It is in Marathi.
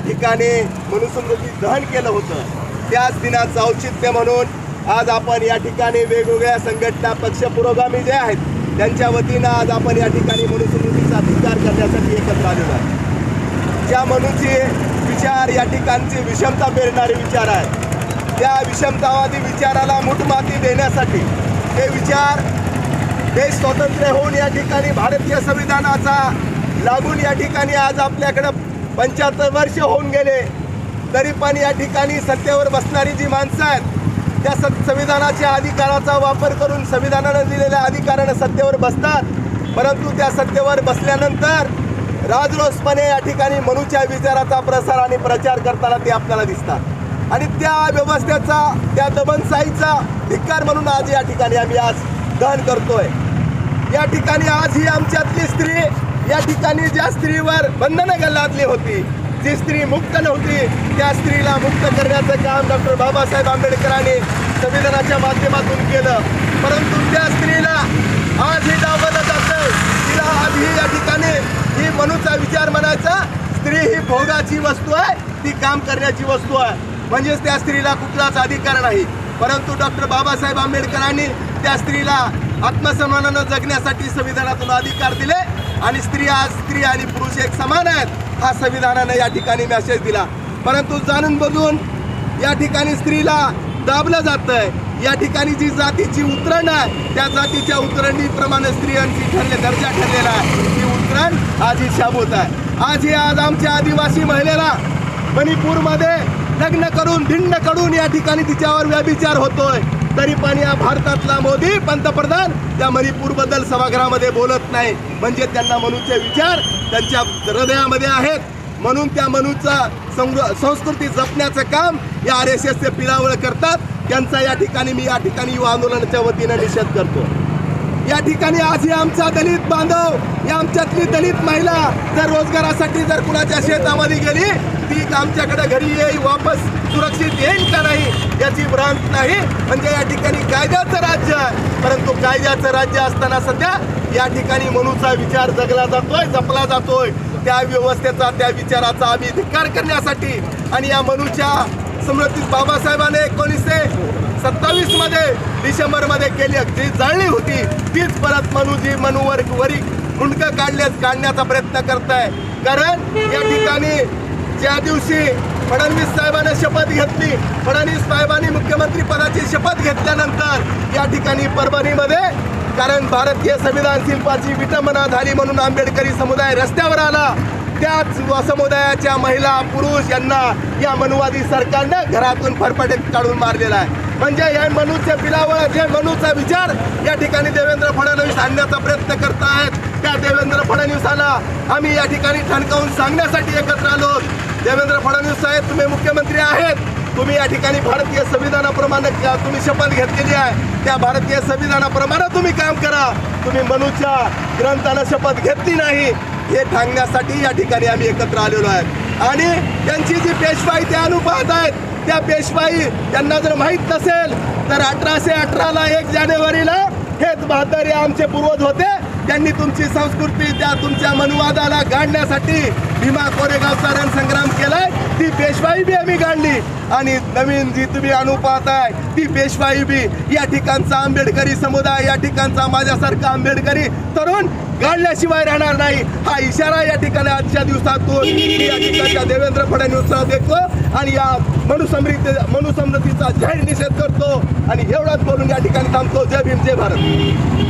ठिकाणी मनुस्मृती दहन केलं होतं. त्याच दिनाचं औचित्य म्हणून आज आपण या ठिकाणी वेगवेगळ्या संघटना पक्ष पुरोगामी जे आहेत त्यांच्या वतीनं आज आपण या ठिकाणी मनुस्मृतीचा अधिकार करण्यासाठी एकत्र आलेलो आहे ज्या मनुचे विचार या ठिकाणची विषमता पेरणारे विचार आहेत त्या विषमतावादी विचाराला मुठमाती देण्यासाठी ते विचार देश स्वतंत्र होऊन या ठिकाणी भारतीय संविधानाचा लागून या ठिकाणी आज आपल्याकडं पंच्याहत्तर वर्ष होऊन गेले तरी पण या ठिकाणी सत्तेवर बसणारी जी माणसं आहेत त्या स संविधानाच्या अधिकाराचा वापर करून संविधानानं दिलेल्या अधिकारानं सत्तेवर बसतात. परंतु त्या सत्तेवर बसल्यानंतर राजरोसपणे या ठिकाणी मनुच्या विचाराचा प्रसार आणि प्रचार करताना ते आपल्याला दिसतात. आणि त्या व्यवस्थेचा त्या दमनशाहीचा धिक्कार म्हणून आज या ठिकाणी आम्ही आज दहन करतोय. या ठिकाणी आज ही आमच्यातली स्त्री या ठिकाणी ज्या स्त्रीवर बंधनं गल्लातली होती जी स्त्री मुक्त नव्हती त्या स्त्रीला मुक्त करण्याचं काम डॉक्टर बाबासाहेब आंबेडकरांनी संविधानाच्या माध्यमातून केलं. परंतु त्या स्त्रीला आज हे डावलं जातं तिला आज ही या ठिकाणी ही मनूचा विचार म्हणायचा स्त्री ही भोगाची वस्तू आहे ती काम करण्याची वस्तू आहे. म्हणजेच त्या स्त्रीला कुठलाच अधिकार नाही. परंतु डॉक्टर बाबासाहेब आंबेडकरांनी त्या स्त्रीला आत्मसन्मानानं जगण्यासाठी संविधानातून अधिकार दिले. आणि स्त्रिया आज स्त्री आणि पुरुष एक समान आहेत हा संविधानानं या ठिकाणी मेसेज दिला. परंतु जाणून बघून या ठिकाणी स्त्रीला दाबलं जातंय. या ठिकाणी जी जातीची उतरण आहे त्या जातीच्या उतरणीप्रमाणे स्त्रियांची ठरले दर्जा ठरलेला आहे ती उतरण आज ही शाबूत आहे. आज ही आज आमच्या आदिवासी महिलेला मणिपूरमध्ये लग्न करून भिन्नकडून या ठिकाणी तिच्यावर व्याभिचार होतोय. तरी पण या भारतातला मोदी पंतप्रधान त्या मणिपूरबद्दल सभागृहामध्ये बोलत नाही. म्हणजे त्यांना मनूचे विचार त्यांच्या हृदयामध्ये आहेत. म्हणून त्या मनूचा संस्कृती जपण्याचं काम या आर एस एसचे पिरावळ करतात. त्यांचा या ठिकाणी मी या ठिकाणी युवा आंदोलनाच्या वतीनं निषेध करतो. या ठिकाणी आजही आमचा दलित बांधव या आमच्यातली दलित महिला जर रोजगारासाठी जर कुणाच्या शेतामध्ये गेली ती आमच्याकडे घरी येईल वापस सुरक्षित येईल का नाही याची भ्रांत नाही. म्हणजे या ठिकाणी कायद्याचं राज्य आहे. परंतु कायद्याचं राज्य असताना सध्या या ठिकाणी मनूचा विचार जगला जातोय जपला जातोय. त्या व्यवस्थेचा त्या विचाराचा आम्ही धिक्कार करण्यासाठी आणि या मनूच्या स्मृती बाबासाहेबांनी एकोणीसशे सत्तावीसमध्ये डिसेंबरमध्ये केली. जी जळली होती तीच परत मनुजी मनुवर वरी मुंडक काढले काढण्याचा प्रयत्न करताय. कारण या ठिकाणी ज्या दिवशी फडणवीस साहेबांनी शपथ घेतली फडणवीस साहेबांनी मुख्यमंत्री पदाची शपथ घेतल्यानंतर या ठिकाणी परभणीमध्ये कारण भारतीय संविधान शिल्पाची विटंबना झाली म्हणून आंबेडकरी समुदाय रस्त्यावर आला. त्याच समुदायाच्या महिला पुरुष यांना या मनुवादी सरकारनं घरातून फरफटे काढून मारलेला आहे. म्हणजे या मनूच्या बिलावर जे मनूचा विचार या ठिकाणी देवेंद्र फडणवीस आणण्याचा प्रयत्न करत आहेत त्या देवेंद्र फडणवीसाला आम्ही या ठिकाणी ठणकावून सांगण्यासाठी एकत्र आलो. देवेंद्र फडणवीस साहेब तुम्ही मुख्यमंत्री आहेत. तुम्ही या ठिकाणी भारतीय संविधानाप्रमाणे तुम्ही शपथ घेतलेली आहे? त्या भारतीय संविधानाप्रमाणे तुम्ही काम करा. तुम्ही मनूच्या ग्रंथानं शपथ घेतली नाही. हे सांगण्यासाठी या ठिकाणी आम्ही एकत्र आलेलो आहे आणि त्यांची जी पेशवाई ते अनुपात आहेत त्या पेशवाई त्यांना जर माहीत नसेल तर अठराशे अठराला एक जानेवारीला हेच बहादर आमचे पूर्वज होते. त्यांनी तुमची संस्कृती त्या तुमच्या मनुवादाला गाडण्यासाठी भीमा कोरेगावचा रणसंग्राम केलाय. ती पेशवाई बी आम्ही गाडली. आणि नवीन जी तुम्ही अनुपात आहे ती पेशवाई बी या ठिकाणचा आंबेडकरी समुदाय या ठिकाणचा माझ्यासारखा आंबेडकरी तरुण गाडल्याशिवाय राहणार नाही. हा इशारा या ठिकाणी आजच्या दिवसातून मी या ठिकाणच्या देवेंद्र फडणवीसला देतो आणि या मनुसमृती मनुसमृतीचा जाहीर निषेध करतो. आणि एवढाच बोलून या ठिकाणी थांबतो. जय भीम जय भारत.